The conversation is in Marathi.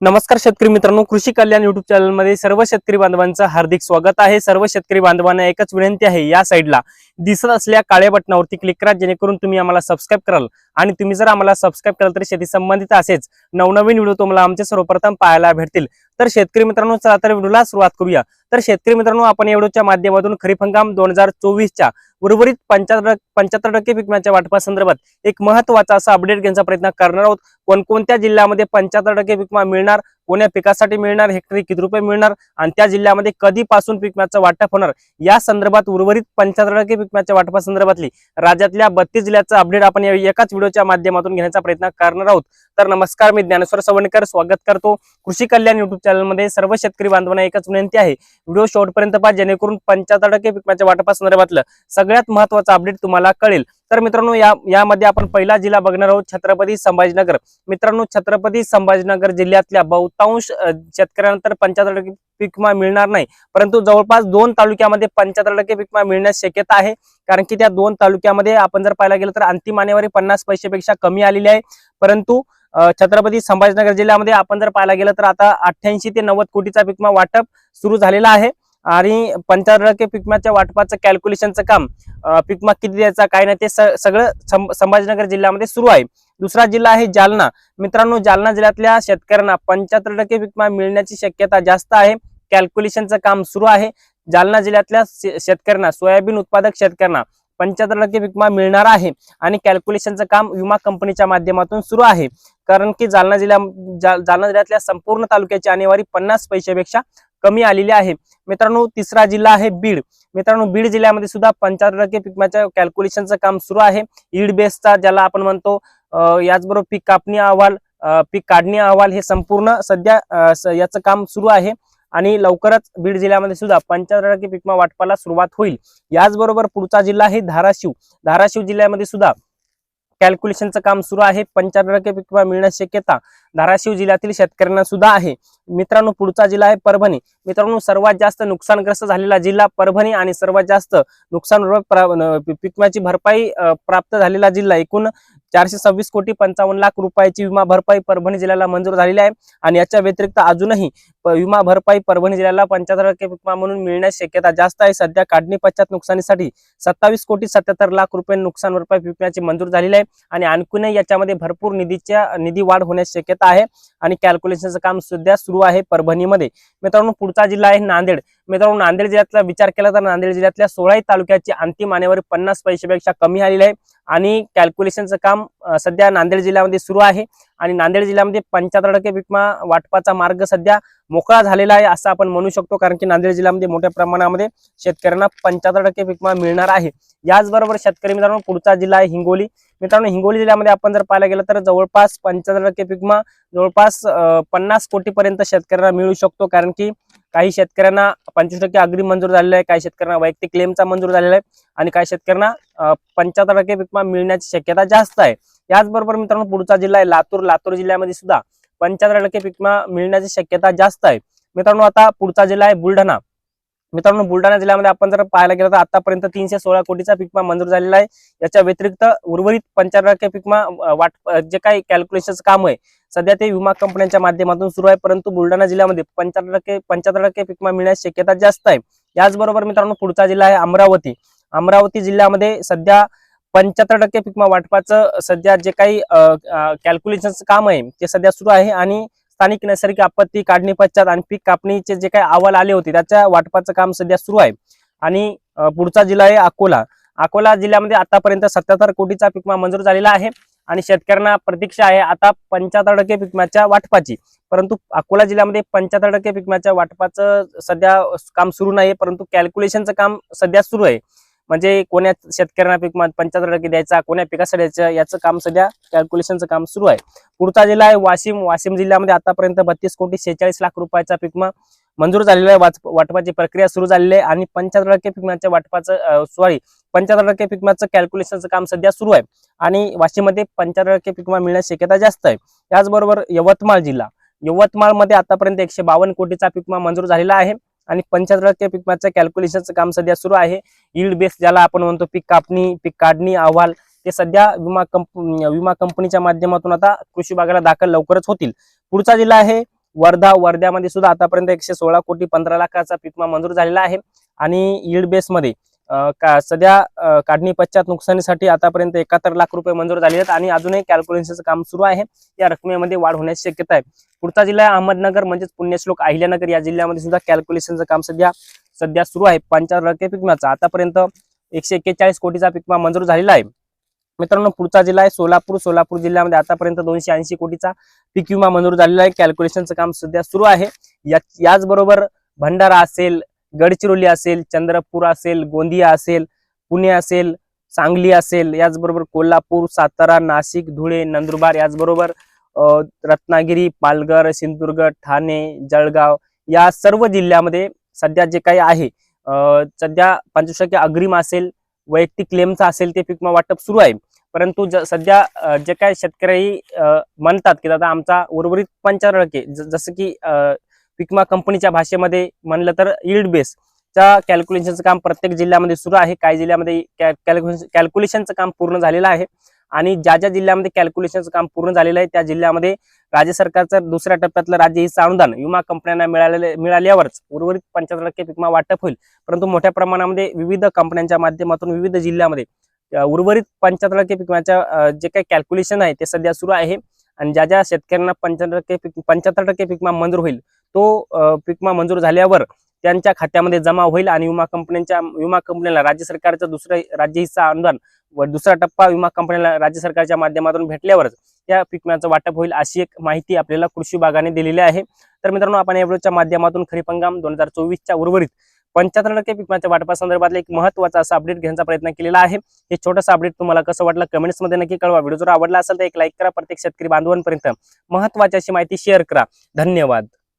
नमस्कार शेतकरी मित्रांनो कृषी कल्याण युट्यूब चॅनलमध्ये सर्व शेतकरी बांधवांचं हार्दिक स्वागत आहे. सर्व शेतकरी बांधवांना एकच विनंती आहे या साईडला दिसत असल्या काळ्या बटनावरती क्लिक करा जेणेकरून तुम्ही आम्हाला सबस्क्राईब कराल. आणि तुम्ही जर आम्हाला सबस्क्राईब कराल तर शेती संबंधित असेच नवनवीन व्हिडिओ तुम्हाला आमचे सर्वप्रथम पाहायला भेटतील. तर शेतकरी मित्रांनो चला तर व्हिडिओला सुरुवात करूया. तर शेतकरी मित्रांनो आपण या व्हिडिओच्या माध्यमातून खरीप हंगाम दोन हजार चोवीसच्या उर्वरित पंच्याहत्तर पंच्याहत्तर टक्के पीक वाटपासंदर्भात एक महत्त्वाचा असा अपडेट घेण्याचा प्रयत्न करणार आहोत. कोणकोणत्या जिल्ह्यामध्ये पंच्याहत्तर टक्के पिकमा मिळणार? कोण्या पिकासाठी मिळणार हेक्टरी किती रुपये मिळणार आणि त्या जिल्ह्यामध्ये कधीपासून पिकम्याचं वाटप होणार? या संदर्भात उर्वरित पंच्याहत्तर टक्के पिकम्याच्या वाटपासंदर्भातली राज्यातल्या बत्तीस जिल्ह्याचं अपडेट आपण या एकाच व्हिडिओच्या माध्यमातून घेण्याचा प्रयत्न करणार आहोत. तर नमस्कार मी ज्ञानेश्वर सवणकर. स्वागत करतो कृषी कल्याण युट्यूब चॅनलमध्ये सर्व शेतकरी बांधवांना एकच विनंती आहे व्हिडिओ शेवटपर्यंत पहा जेणेकरून पंच्याहत्तर टक्के पिकम्याच्या वाटपासंदर्भातलं सगळ्यात महत्वाचं अपडेट तुम्हाला कळेल. तर मित्रांनो या यामध्ये आपण पहिला जिल्हा बघणार आहोत छत्रपती संभाजीनगर. मित्रांनो छत्रपती संभाजीनगर जिल्ह्यातल्या बहुतांश अ, शेतकऱ्यांना तर पंच्याहत्तर टक्के पिकमा मिळणार नाही. परंतु जवळपास दोन तालुक्यामध्ये पंच्याहत्तर टक्के पिकमा मिळण्यास शक्यता आहे. कारण की त्या दोन तालुक्यामध्ये आपण जर पाहायला गेलं तर अंतिम आणेवारी पन्नास पैशापेक्षा कमी आलेली आहे. परंतु छत्रपती संभाजीनगर जिल्ह्यामध्ये आपण जर पाहायला गेलं तर आता अठ्ठ्याऐंशी ते नव्वद कोटीचा पीक वाटप सुरू झालेला आहे. आणि पंच्याहत्तर टक्के पिकमाच्या वाटपाचं कॅल्क्युलेशनचं काम पिकमा किती द्यायचा काय नाही ते सगळं सं- संभाजीनगर जिल्ह्यामध्ये सुरू आहे. दुसरा जिल्हा आहे जालना. मित्रांनो जालना जिल्ह्यातल्या शेतकऱ्यांना पंच्याहत्तर टक्के पिकमा मिळण्याची शक्यता जास्त आहे. कॅल्क्युलेशनचं काम सुरू आहे. जालना जिल्ह्यातल्या शे- शेतकऱ्यांना सोयाबीन उत्पादक शेतकऱ्यांना पंच्याहत्तर टक्के पिकमा विमा मिळणार आहे. आणि कॅल्क्युलेशनचं काम विमा कंपनीच्या माध्यमातून सुरू आहे. कारण की जालना जिल्ह्या जालना जिल्ह्यातल्या संपूर्ण तालुक्याची आणेवारी पन्नास पैशापेक्षा कमी आलेली आहे. मित्रांनो तिसरा जिल्हा आहे बीड. मित्रांनो बीड जिल्ह्यामध्ये सुद्धा पंच्याहत्तर टक्के पीक कॅल्क्युलेशनचं काम सुरू आहे. ईड बेसचा ज्याला आपण म्हणतो याचबरोबर पीक कापणी अहवाल पीक काढणी अहवाल हे संपूर्ण सध्या स- याचं काम सुरू आहे. आणि लवकरच बीड जिल्ह्यामध्ये सुद्धा पंच्याहत्तर टक्के पिकमा वाटपाला सुरुवात होईल. याचबरोबर पुढचा जिल्हा आहे धाराशिव. धाराशिव जिल्ह्यामध्ये सुद्धा कॅल्क्युलेशनचं काम सुरू आहे. पंच्याण्णव टक्के पीक विमा मिळण्याची शक्यता धाराशिव जिल्ह्यातील शेतकऱ्यांना सुद्धा आहे. मित्रांनो पुढचा जिल्हा आहे परभणी. मित्रांनो सर्वात जास्त नुकसानग्रस्त झालेला जिल्हा परभणी आणि सर्वात जास्त नुकसान पीक विम्याची भरपाई प्राप्त झालेला जिल्हा एकूण चारशे सव्वीस कोटी पंचावन्न लाख रुपयाची विमा भरपाई परभणी जिल्ह्याला मंजूर झालेली आहे. आणि याच्या व्यतिरिक्त अजूनही विमा भरपाई परभणी जिल्ह्याला पंच्याहत्तर टक्के विमा म्हणून मिळण्याची शक्यता जास्त आहे. सध्या काढणी पश्चात नुकसानीसाठी सत्तावीस कोटी सत्याहत्तर लाख रुपये नुकसान भरपाई विम्याची मंजूर झालेली आहे. आणि आणखीनही याच्यामध्ये भरपूर निधीच्या निधी वाढ होण्याची शक्यता आहे. आणि कॅल्क्युलेशनचं काम सध्या सुरू आहे परभणीमध्ये. मित्रांनो पुढचा जिल्हा आहे नांदेड. मित्रांनो नांदेड जिल्ह्यातला विचार केला तर नांदेड जिल्ह्यातल्या सोळाही तालुक्याची अंतिम आणेवारी पन्नास पैशापेक्षा कमी आलेली आहे. आणि कॅल्क्युलेशनचं काम सध्या नांदेड जिल्ह्यामध्ये सुरू आहे. आणि नांदेड जिल्ह्यामध्ये पंच्याहत्तर टक्के पीक विमा वाटपाचा मार्ग सध्या मोकळा झालेला आहे असं आपण म्हणू शकतो कारण की नांदेड जिल्ह्यामध्ये मोठ्या प्रमाणामध्ये शेतकऱ्यांना पंच्याहत्तर टक्के पीक विमा मिळणार आहे. याचबरोबर शेतकरी मित्रांनो पुढचा जिल्हा आहे हिंगोली. मित्रांनो हिंगोली जिल्ह्यामध्ये आपण जर पाहायला गेलं तर जवळपास पंच्याहत्तर टक्के पीक विमा जवळपास पन्नास कोटीपर्यंत शेतकऱ्यांना मिळू शकतो कारण की काही शेतकऱ्यांना पंचवीस टक्के अग्रिम मंजूर झालेला आहे काही शेतकऱ्यांना वैयक्तिक क्लेमचा मंजूर झालेला आहे आणि काही शेतकऱ्यांना पंच्याहत्तर टक्के पिकमा मिळण्याची शक्यता जास्त आहे. याचबरोबर मित्रांनो पुढचा जिल्हा आहे लातूर. लातूर जिल्ह्यामध्ये सुद्धा पंच्याहत्तर टक्के पिकमा मिळण्याची शक्यता जास्त आहे. मित्रांनो आता पुढचा जिल्हा आहे बुलढाणा. मित्रांनो बुलढाणा जिल्ह्यामध्ये आपण जर पाहायला गेलं तर आतापर्यंत तीनशे सोळा कोटीचा पिकमा मंजूर झालेला आहे. याच्या व्यतिरिक्त उर्वरित पंच्याहत्तर टक्के पिकमा वाट जे काही कॅल्क्युलेशनचं काम आहे सध्या ते विमा कंपन्यांच्या माध्यमातून सुरू आहे. परंतु बुलढाणा जिल्ह्यामध्ये पंच्याहत्तर टक्के पंच्याहत्तर टक्के पिकमा मिळण्याची शक्यता जास्त आहे. याचबरोबर मित्रांनो पुढचा जिल्हा आहे अमरावती. अमरावती जिल्ह्यामध्ये सध्या पंच्याहत्तर टक्के पिकमा वाटपाचं सध्या जे काही कॅल्क्युलेशनचं काम आहे ते सध्या सुरू आहे आणि स्थानिक नैसर्गिक आपत्ती काढणी पश्चात आणि पीक कापणीचे जे काही अहवाल आले होते त्याच्या वाटपाचं काम सध्या सुरू आहे. आणि पुढचा जिल्हा आहे अकोला. अकोला जिल्ह्यामध्ये आतापर्यंत सत्याहत्तर कोटीचा पिकमा मंजूर झालेला आहे आणि शेतकऱ्यांना प्रतीक्षा आहे आता पंच्याहत्तर टक्के पिकम्याच्या वाटपाची. परंतु अकोला जिल्ह्यामध्ये पंच्याहत्तर टक्के पिकम्याच्या वाटपाचं सध्या काम सुरू नाही परंतु कॅल्क्युलेशनचं काम सध्या सुरू आहे. म्हणजे कोण्या शेतकऱ्यांना पीक पंच्याहत्तर टक्के द्यायचा कोण्या पिकासाठी द्यायचं याचं काम सध्या कॅल्क्युलेशनचं काम सुरू आहे. पुढचा जिल्हा आहे वाशिम. वाशिम जिल्ह्यामध्ये आतापर्यंत बत्तीस कोटी शेहेचाळीस लाख रुपयाचा पीक मंजूर झालेला आहे. वाच- वाटपाची प्रक्रिया सुरू झालेली आहे आणि पंच्याहत्तर टक्के पिकमाच्या वाटपाचं सॉरी पंच्याहत्तर टक्के पिकमाचं कॅल्क्युलेशनचं काम सध्या सुरू आहे. आणि वाशिममध्ये पंच्याहत्तर टक्के पिकमा मिळण्याची शक्यता जास्त आहे. त्याचबरोबर यवतमाळ जिल्हा. यवतमाळमध्ये आतापर्यंत एकशे बावन्न कोटीचा पिकमा मंजूर झालेला आहे. आणि पंच्याहत्तर टक्के पीक मागच्या कॅल्क्युलेशनचं काम सध्या सुरू आहे. इल्ड बेस ज्याला आपण म्हणतो पीक कापणी पीक काढणी अहवाल ते सध्या विमा कंप विमा कंपनीच्या माध्यमातून आता कृषी विभागाला दाखल लवकरच होतील. पुढचा जिल्हा आहे वर्धा. वर्ध्यामध्ये सुद्धा आतापर्यंत एकशे सोळा कोटी पंधरा लाखाचा पीक विमा मंजूर झालेला आहे. आणि इल्ड बेसमध्ये का सध्या काढणी पश्चात नुकसानीसाठी आतापर्यंत एकाहत्तर लाख रुपये मंजूर झाले आहेत आणि अजूनही कॅल्क्युलेशनचं काम सुरू आहे. या रकमेमध्ये वाढ होण्याची शक्यता आहे. पुढचा जिल्हा अहमदनगर म्हणजेच पुण्यश्लोक अहिल्यानगर. या जिल्ह्यामध्ये सुद्धा कॅल्क्युलेशनचं काम सध्या सध्या सुरू आहे. पंचावन्न टक्के पीक विम्याचा. आतापर्यंत एकशे एक्केचाळीस कोटीचा पीक विमा मंजूर झालेला आहे. मित्रांनो पुढचा जिल्हा आहे सोलापूर. सोलापूर जिल्ह्यामध्ये आतापर्यंत दोनशे ऐंशी कोटीचा पीक विमा मंजूर झालेला आहे. कॅल्क्युलेशनचं काम सध्या सुरू आहे. याचबरोबर भंडारा असेल गडचिरोली असेल चंद्रपूर असेल गोंदिया असेल पुणे असेल सांगली असेल याचबरोबर कोल्हापूर सातारा नाशिक धुळे नंदुरबार याचबरोबर अ, रत्नागिरी पालघर सिंधुदुर्ग ठाणे जळगाव या सर्व जिल्ह्यामध्ये सध्या जे काही आहे अ, सध्या पंचवीस टक्के अग्रिम असेल वैयक्तिक क्लेमचं असेल ते पीक वाटप सुरू आहे. परंतु ज- सध्या जे काही शेतकरी म्हणतात की दादा आमचा उर्वरित पंचाहत्तर टक्के ज- जसं की पिकमा विमा कंपनीच्या भाषेमध्ये म्हणलं तर इल्ड बेस च्या कॅल्क्युलेशनचं काम प्रत्येक जिल्ह्यामध्ये सुरू आहे. काही जिल्ह्यामध्ये कॅल्क्युलेशन कॅल्क्युलेशनचं काम पूर्ण झालेलं आहे. आणि ज्या ज्या जिल्ह्यामध्ये कॅल्क्युलेशनचं काम पूर्ण झालेलं आहे त्या जिल्ह्यामध्ये राज्य सरकारचं दुसऱ्या टप्प्यातलं राज्य हिस्सा अनुदान विमा कंपन्यांना मिळालेले मिळाल्यावरच उर्वरित पंच्याहत्तर टक्के पिकमा वाटप होईल. परंतु मोठ्या प्रमाणामध्ये विविध कंपन्यांच्या माध्यमातून विविध जिल्ह्यामध्ये उर्वरित पंच्याहत्तर टक्के पिकमाच्या जे काही कॅल्क्युलेशन आहे ते सध्या सुरू आहे. आणि ज्या ज्या शेतकऱ्यांना पंच्याहत्तर टक्के पीक पंच्याहत्तर टक्के पिकमा मंजूर होईल तो पिकमा पीक मंजूर झाल्यावर त्यांच्या खात्यामध्ये जमा होईल आणि विमा कंपन्यांच्या विमा कंपनीला राज्य सरकारचा दुसरा राज्य हिस्सा अनुदान व दुसरा टप्पा विमा कंपनीला राज्य सरकारच्या माध्यमातून भेटल्यावरच त्या पिकम्याचं वाटप होईल अशी एक माहिती आपल्याला कृषी विभागाने दिलेली आहे. तर मित्रांनो आपण या व्हिडिओच्या माध्यमातून खरीप हंगाम दोन हजार चोवीसच्या उर्वरित पंच्याहत्तर टक्के पिकम्याच्या वाटपासंदर्भातला एक महत्त्वाचा असा अपडेट घेण्याचा प्रयत्न केलेला आहे. हे छोटंसं अपडेट तुम्हाला कसं वाटलं कमेंट्समध्ये नक्की कळवा. व्हिडिओ जर आवडला असेल तर एक लाईक करा. प्रत्येक शेतकरी बांधवांपर्यंत महत्वाची अशी माहिती शेअर करा. धन्यवाद.